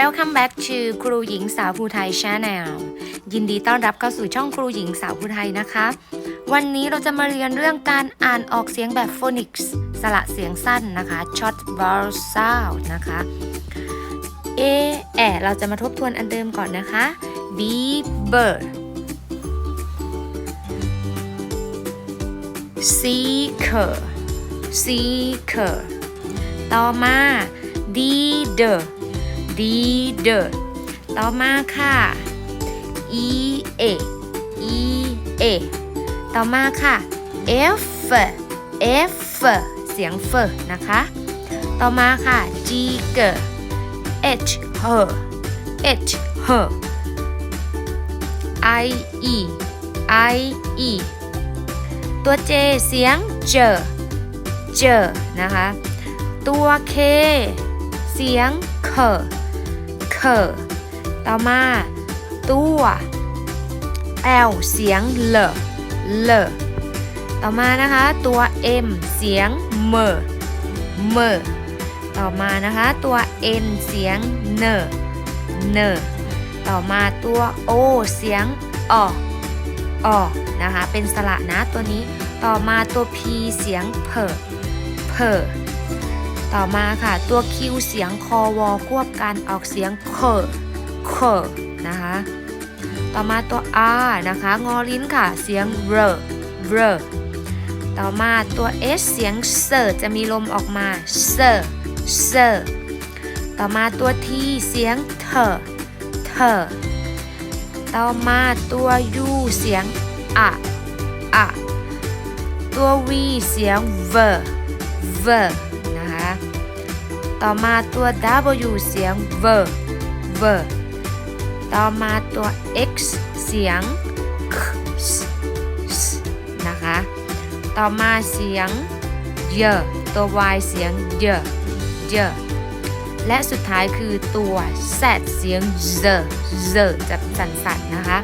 Welcome back to ครูหญิงสาวภูไทย Channel ยินดีต้อนรับเข้าสู่ช่องครูหญิงสาวภูไทยนะคะ วันนี้เราจะมาเรียนเรื่องการอ่านออกเสียงแบบ phonics สระเสียงสั้นนะคะ short vowel sound นะคะ A แอะเราจะมาทบทวนอันเดิมก่อนนะคะ B bird seeker seeker ต่อมา D the D the ต่อมาค่ะ E A E A ต่อมาค่ะ F F เสียง F นะคะ ต่อมาค่ะ G G H h H h I E I E ตัว J เสียงเจอเจอนะคะ ตัว K เสียงเคต่อมาตัว L เสียงเลเลต่อมานะคะตัว M เสียงเมเมต่อมานะคะตัว N เสียงเนเนต่อมาตัว O เสียงอออนะคะเป็นสระนะตัวนี้ ต่อมาตัว P เสียงเพเพ ต่อมาค่ะ ตัว Q เสียงคอวอควบการออกเสียงเคเคนะคะ ต่อมาตัว R นะคะ งอลิ้นค่ะ เสียงเรเรต่อมาตัว S เสียงเซอร์จะมีลมออกมาเซอร์เซอร์ต่อมาตัว T เสียงเธอเธอต่อมาตัว U เสียงอะอะตัว V เสียงเวเว ต่อมาตัว W เสียงเวเวต่อมาตัว X เสียง k s s นะคะ ต่อมาเสียงเยตัว Y เสียงเยเยและสุดท้ายคือตัว Z เสียง z z จะสั่นๆนะคะ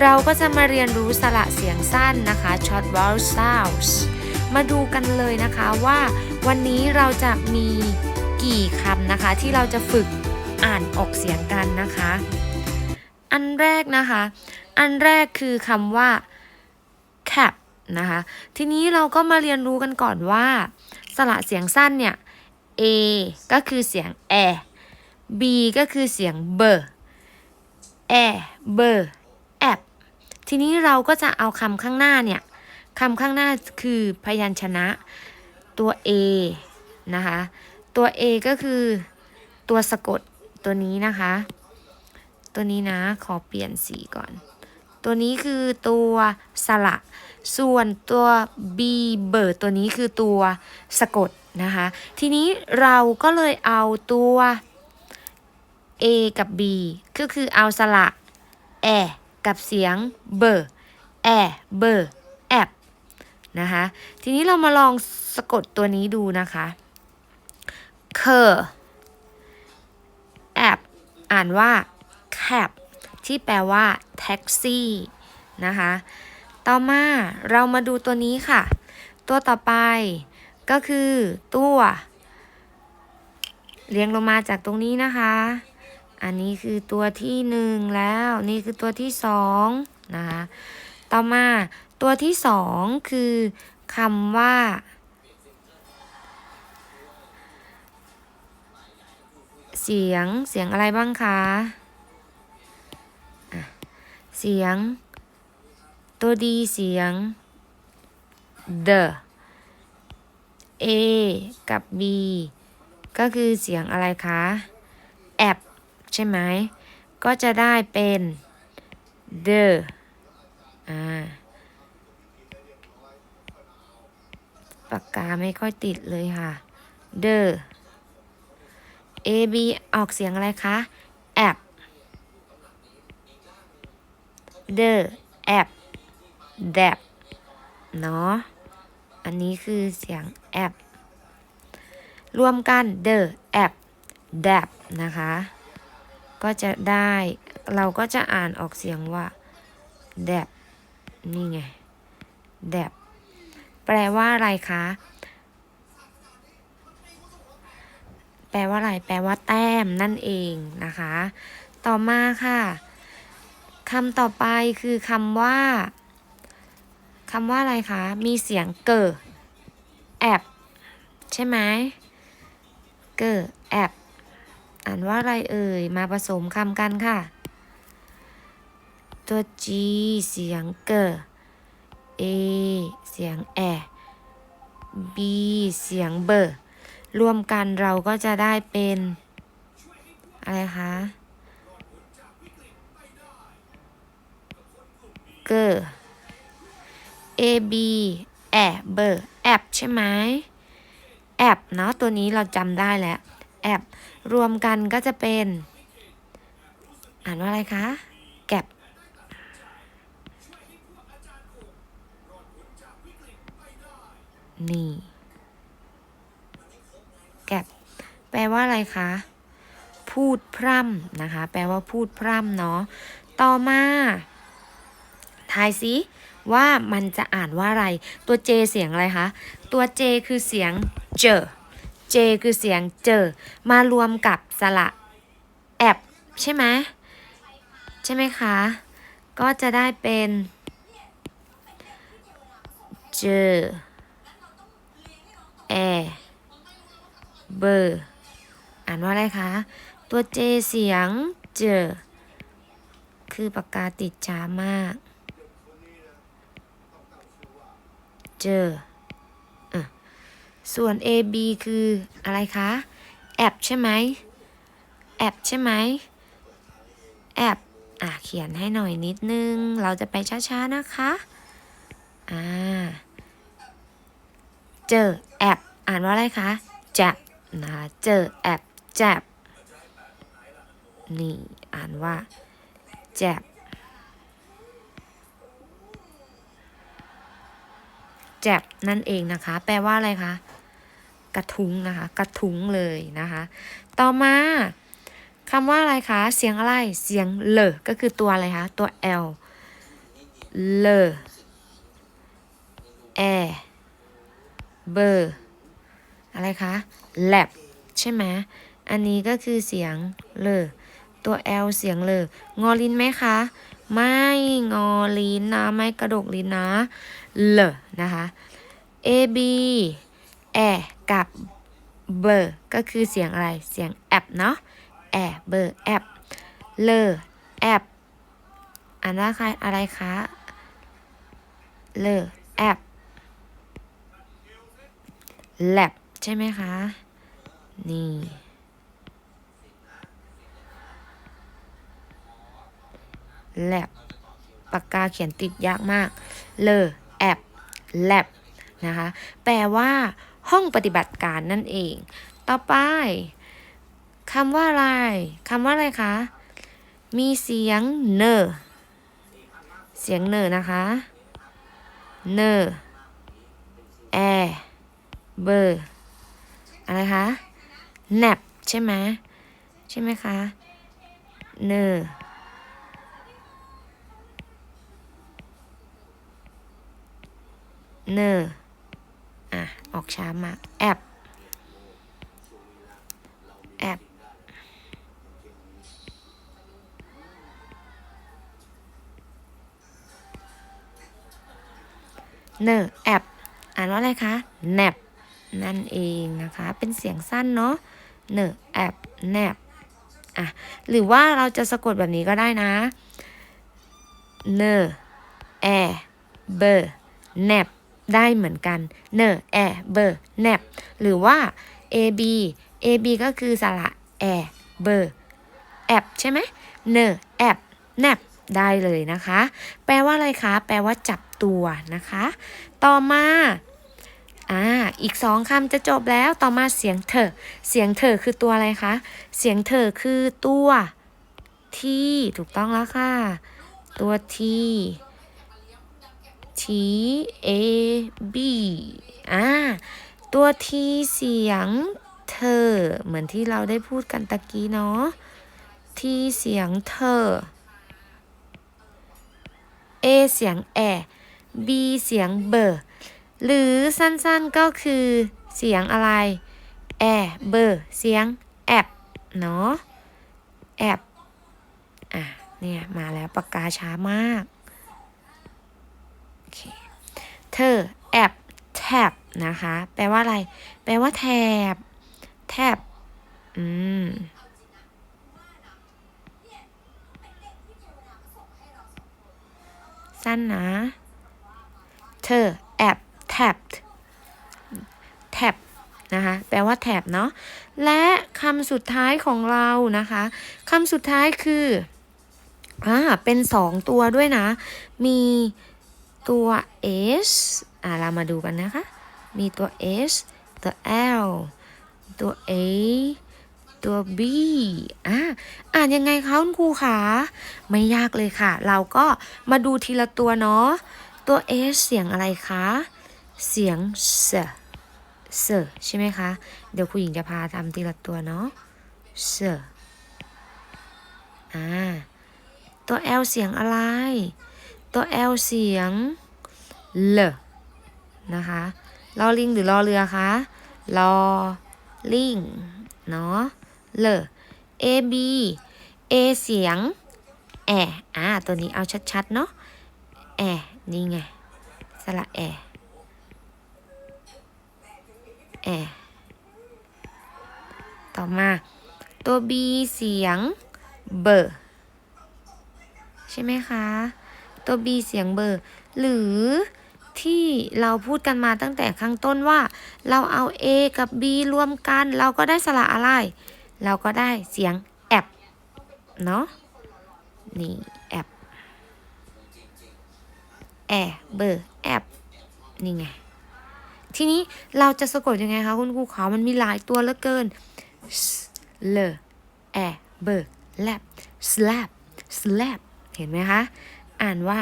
เราก็จะมาเรียนรู้สระเสียงสั้นนะคะ short vowel sounds มาดูกันเลยนะคะว่าวันนี้เราจะมี กี่คำนะคะ ที่เราจะฝึกอ่านออกเสียงกันนะคะ อันแรกนะคะ อันแรกคือคำว่า cap นะคะ ทีนี้เราก็มาเรียนรู้กันก่อนว่าสระเสียงสั้นเนี่ย A ก็คือเสียงแอ B ก็คือเสียงเบอร์แอเบอร์แอบทีนี้เราก็จะเอาคำข้างหน้าเนี่ยคำข้างหน้าคือพยัญชนะตัว A นะคะ ตัว A ก็คือตัวสะกดตัวนี้นะคะ ตัวนี้นะขอเปลี่ยนสีก่อน ตัวนี้คือตัวสระ ส่วนตัว B เบิร์ตัวนี้คือตัวสะกดนะคะ ทีนี้เราก็เลยเอาตัว A กับ B ก็คือเอาสระแอกับเสียงเบอร์แอเบอร์แอบนะคะ ทีนี้เรามาลองสะกดตัวนี้ดูนะคะ เคอแอบอ่านว่า cab ที่แปลว่าแท็กซี่นะคะ ต่อมาเรามาดูตัวนี้ค่ะ ตัวต่อไปก็คือตัวเรียงลงมาจากตรงนี้นะคะ อันนี้คือตัวที่หนึ่งแล้วนี่คือตัวที่สองนะคะ ต่อมาตัวที่สองคือคำว่า เสียงเสียงอะไรบ้างคะะเสียง ตัวดีเสียง the A กับ B ก็คือเสียงอะไรคะแอบใช่ไหม ก็จะได้เป็น the อ่าปากกาไม่ค่อยติดเลยค่ะ the A B ออกเสียงอะไรคะแอบ the แอบ that เนาะ อันนี้คือเสียงแอบรวมกัน the app dab นะคะ ก็จะได้ เราก็จะอ่านออกเสียงว่า dab นี่ไง dab แปลว่าอะไรคะ แป ลว่าอะไร แปลว่าแต้มนั่นเองนะคะ ต่อมาค่ะคำต่อไปคือคำว่าคำว่าอะไรคะ มีเสียงเกิดแอบใช่ไหมเกิดแอบอ่านว่าอะไรเอ่ย มาผสมคำกันค่ะ ตัว G เสียงเกิด A เสียงแอ B เสียงเบอร์ รวมกันเราก็จะได้เป็น อะไรคะเกอร์ A B แอบเบอร์แอบใช่ไหมแอบเนาะตัวนี้เราจำได้แล้วแอบรวมกันก็จะเป็น อ่านว่าอะไรคะ แกบนี่ แกบแป ลว่าอะไรคะ พูดพร่ำนะคะ แปลว่าพูดพร่ำเนาะ ต่อมาทายซิว่ามันจะอ่านว่าอะไร ตัว J เสียงอะไรคะ ตัว J คือเสียงเจอ J คือเสียงเจอ มารวมกับสระแอบใช่ไหมใช่ไหมคะ ก็จะได้เป็นเจอแอเบอร์ อ่านว่าอะไรคะ ตัว J เสียงเจอ คือปากกาติดช้ามาก เจออะส่วน A B คืออะไรคะ แอบใช่ไหม แอบใช่ไหม แอบอะเขียนให้หน่อยนิดนึง เราจะไปช้าๆนะคะ อ่า เจอแอบ อ่านว่าอะไรคะจับนะคะเจอแอบ จับนี่อ่านว่าแจบแจบนั่นเองนะคะ แปลว่าอะไรคะ กระทุ้งนะคะ กระทุ้งเลยนะคะ ต่อมาคำว่าอะไรคะ เสียงอะไร เสียงเลก็คือตัวอะไรคะ ตัว L เลอแอเบอร์อะไรคะแลบใช่ไหม อันนี้ก็คือเสียงเลอตัว L เสียงเลองอลิ้นไหมคะ ไม่งอลิ้นนะ ไม่กระดกลิ้นนะเลอนะคะ A B แอกับเบอร์ก็คือเสียงอะไร เสียงแอบเนาะแอเบอร์แอบเลอแอบอ่านว่าใครอะไรคะเลอแอบแลบใช่ไหมคะ นี่ แลบปากกาเขียนติดยากมาก เลอแอบแลบนะคะ แปลว่า ห้องปฏิบัติการนั่นเอง ต่อไปคำว่าอะไรคำว่าอะไรคะ มีเสียงเนอเสียงเนอนะคะ เนอแอเบอร์อะไรคะแนบใช่ไหมใช่ไหมคะ เนอ เนออะ ออกช้ามากแอบแอบเนอแอบอ่านว่าอะไรคะแนบนั่นเองนะคะ เป็นเสียงสั้นเนาะเนอแอบแนบอะ หรือว่าเราจะสะกดแบบนี้ก็ได้นะเนอแอเบอร์แนบ ได้เหมือนกันเนอแอเบอร์แนบหรือว่า a b a b ก็คือสระแอเบอร์แอบใช่ไหมเนอแอบแนบได้เลยนะคะ แปลว่าอะไรคะ แปลว่าจับตัวนะคะ ต่อมาอ่าอีกสองคำจะจบแล้วต่อมาเสียงเถอเสียงเถอคือตัวอะไรคะ เสียงเถอคือตัวที่ถูกต้องแล้วค่ะ ตัวที่ T A B อ่าตัวทีเสียงเธอ เหมือนที่เราได้พูดกันตะกี้เนาะทีเสียงเธอ A เสียงแอ B เสียงเบอร์หรือสั้นๆก็คือเสียงอะไร แอ เบอร์ เสียงแอบเนาะแอบอะ เนี่ย มาแล้วปากกาช้ามาก เค เธอแอบแท็บนะคะ แปลว่าอะไร แปลว่าแถบแท็บอืมสั้นนะ เธอแอบแท็บแท็บนะคะ แปลว่าแถบเนาะ และคำสุดท้ายของเรานะคะ คำสุดท้ายคือ อ่า เป็นสองตัวด้วยนะ มี ตัว s อ่าเรามาดูกันนะคะ มีตัว s ตัว l ตัว a ตัว b อ่าอ่านยังไงคะคุณครูคะไม่ยากเลยค่ะ เราก็มาดูทีละตัวเนาะ ตัว s เสียงอะไรคะ เสียง s เซใช่ไหมคะ เดี๋ยวครูหญิงจะพาทำทีละตัวเนาะเซอ่าตัว L เสียงอะไร ตัว L เสียงเลนะคะลอลิงหรือรอเรือคะลอลิงเนาะเล A B A เสียงแออ่าตัวนี้เอาชัดๆเนาะแอนี่ไงสระแอแอต่อมาตัว B เสียงเบอร์ใช่ไหมคะ ตัว B เสียงเบอร์หรือที่เราพูดกันมาตั้งแต่ข้างต้นว่า เราเอา A กับ B รวมกัน เราก็ได้สระอะไร เราก็ได้เสียงแอบเนาะนี่แอบแอเบอร์แอบนี่ไง ทีนี้เราจะสะกดยังไงคะคุณครูขามันมีหลายตัวเหลือเกิน s l a b e r lap slap slap เห็นไหมคะ อ่านว่า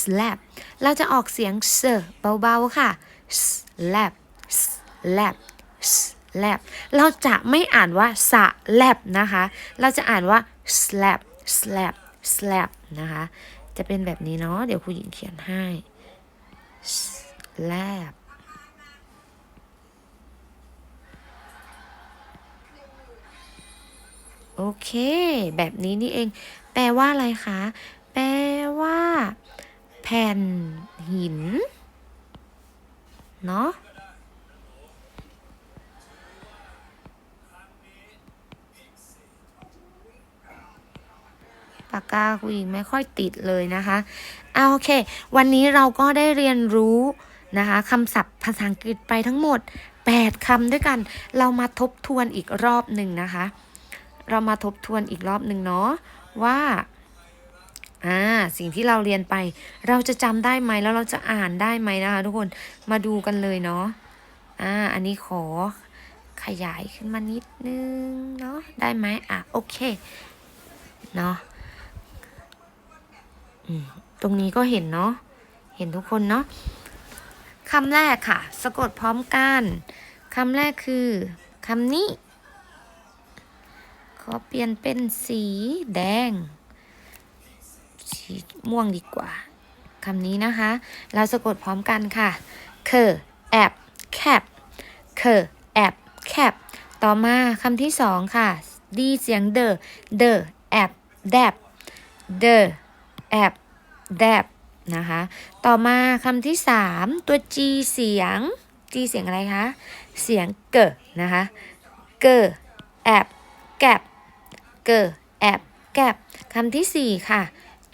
slap เราจะออกเสียงเซเบาๆค่ะ slap slap slap เราจะไม่อ่านว่าสะแลบนะคะ เราจะอ่านว่า slap slap slap นะคะ จะเป็นแบบนี้เนาะ เดี๋ยวครูหญิงเขียนให้ slap โอเค แบบนี้นี่เอง แปลว่าอะไรคะ แปล ว่า แผ่นหิน เนาะปากกาคุยไม่ค่อยติดเลยนะคะเอาโอเค วันนี้เราก็ได้เรียนรู้นะคะคำศัพท์ภาษาอังกฤษไปทั้งหมด 8คำด้วยกัน เรามาทบทวนอีกรอบหนึ่งนะคะ เรามาทบทวนอีกรอบหนึ่งเนาะว่า อ่าสิ่งที่เราเรียนไป เราจะจำได้ไหมแล้วเราจะอ่านได้ไหมนะคะทุกคนมาดูกันเลยเนาะอ่าอันนี้ขอขยายขึ้นมานิดนึงเนาะได้ไหมอะโอเคเนาะตรงนี้ก็เห็นเนาะเห็นทุกคนเนาะคำแรกค่ะ สะกดพร้อมกันคำแรกคือคำนี้ ขอเปลี่ยนเป็นสีแดง สีม่วงดีกว่าคำนี้นะคะ เราสะกดพร้อมกันค่ะเคอแอบแคบเคอแอบแคบต่อมาคำที่สองค่ะดีเสียงเดอเดอแอบแดบเดอแอบแดบนะคะ ต่อมาคำที่สามตัว G เสียง G เสียงอะไรคะ เสียงเกอนะคะ เกอแอบแกบเกอแอบแกบคำที่สี่ค่ะ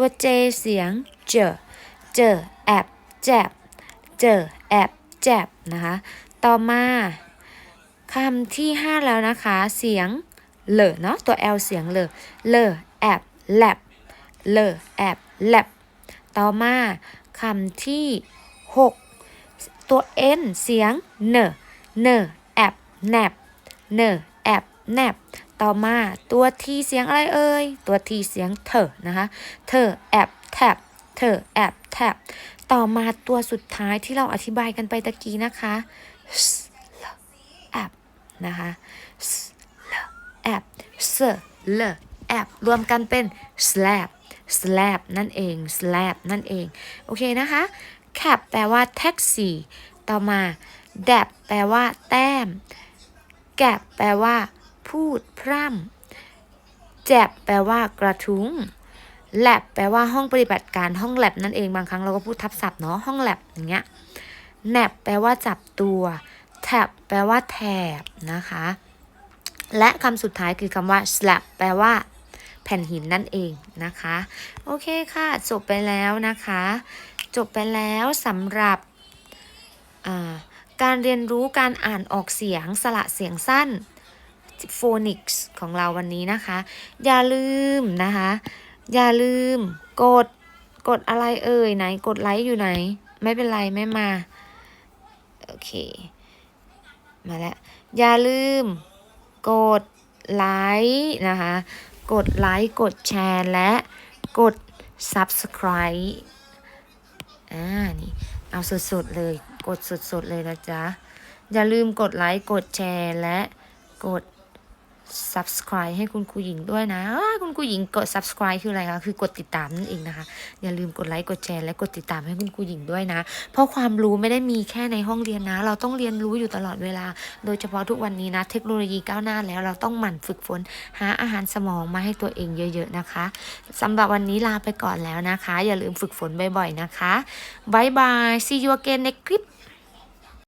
ตัว J เสียงเจอเจอแอบแจบเจอแอบแจบนะคะ ต่อมาคำที่ห้าแล้วนะคะ เสียงเลอเนาะตัว L เสียงเลอเลอแอบแลบเลอแอบแลบต่อมาคำที่หกตัว N เสียงเนเนแอบแนบเนแอบแนบ ต่อมาตัวทีเสียงอะไรเอ่ย ตัวทีเสียงเธอนะคะ เธอแอบแทบเธอแอบแทบต่อมาตัวสุดท้ายที่เราอธิบายกันไปตะกี้นะคะแอบนะคะแอบเซเลแอบรวมกันเป็น slap slap นั่นเอง slap นั่นเอง โอเคนะคะ cap แปลว่าแท็กซี่ ต่อมา dab แปลว่าแต้มแกบแปลว่า พูดพร่ำแจบแปลว่ากระทุ้งแลบแปลว่าห้องปฏิบัติการห้องแลบนั่นเองบางครั้งเราก็พูดทับศัพท์เนาะห้องแลบอย่างเงี้ยแนบแปลว่าจับตัวแท็บแปลว่าแถบนะคะ และคำสุดท้ายคือคำว่า slab แปลว่า แผ่นหินนั่นเองนะคะ โอเคค่ะ จบไปแล้วนะคะ จบไปแล้วสำหรับการเรียนรู้การอ่านออกเสียงสระเสียงสั้น phonics ของเราวันนี้นะคะ อย่าลืมนะคะ อย่าลืมกดกดอะไรเอ่ยไหนกดไลค์อยู่ไหน ไม่เป็นไรไม่มา โอเค มาแล้ว อย่าลืมกดไลค์นะคะ กดไลค์กดแชร์และกด subscribe อ่านี่เอาสดๆเลย กดสดๆเลยนะจ๊ะ อย่าลืมกดไลค์ กดแชร์และกด subscribe ให้คุณครูหญิงด้วยนะคุณครูหญิงกด subscribe คืออะไรคะคือกดติดตามนั่นเองนะคะ อย่าลืมกดไลค์กดแชร์และกดติดตามให้คุณครูหญิงด้วยนะ เพราะความรู้ไม่ได้มีแค่ในห้องเรียนนะ เราต้องเรียนรู้อยู่ตลอดเวลา โดยเฉพาะทุกวันนี้นะ เทคโนโลยีก้าวหน้าแล้วเราต้องหมั่นฝึกฝน หาอาหารสมองมาให้ตัวเองเยอะๆนะคะสำหรับวันนี้ลาไปก่อนแล้วนะคะ อย่าลืมฝึกฝนบ่อยๆนะคะบายบาย see you again next clip